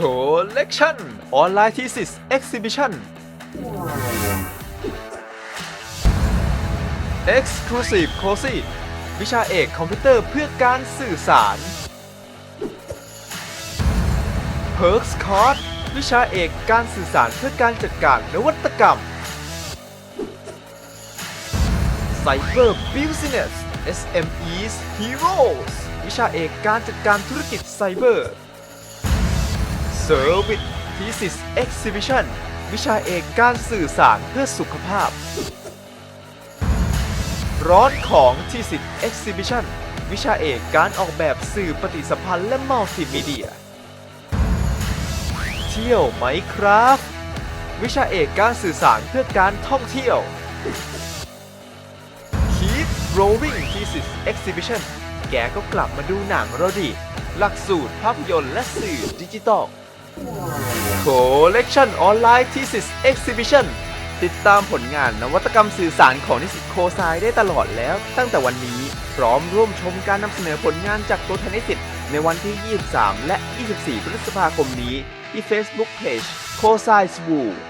Collection Online Thesis Exhibition Exclusive Course วิชาเอกคอมพิวเตอร์เพื่อการสื่อสาร Perks Course วิชาเอกการสื่อสารเพื่อการจัดการนวัตกรรม Cyber Business SMEs Heroes วิชาเอกการจัดการธุรกิจไซเบอร์ Service Thesis Exhibition วิชาเอกการสื่อสารเพื่อสุขภาพ ร้อนของ Thesis Exhibition วิชาเอกการออกแบบสื่อปฏิสัมพันธ์และมัลติมีเดีย เที่ยวไหมครับ วิชาเอกการสื่อสารเพื่อการท่องเที่ยว Keep Growing Thesis Exhibition แกก็กลับมาดูหนังเราดิ หลักสูตรภาพยนตร์และสื่อดิจิตอล Collection Online Thesis Exhibition ติดตามผลงานนวัตกรรมสื่อสารของนิสิตโคไซได้ตลอดแล้ว ตั้งแต่วันนี้พร้อมร่วมชมการนำเสนอผลงานจากตัวแทนนิสิตในวันที่ 23 และ 24 พฤษภาคมนี้ ที่ Facebook Page c o s i s w o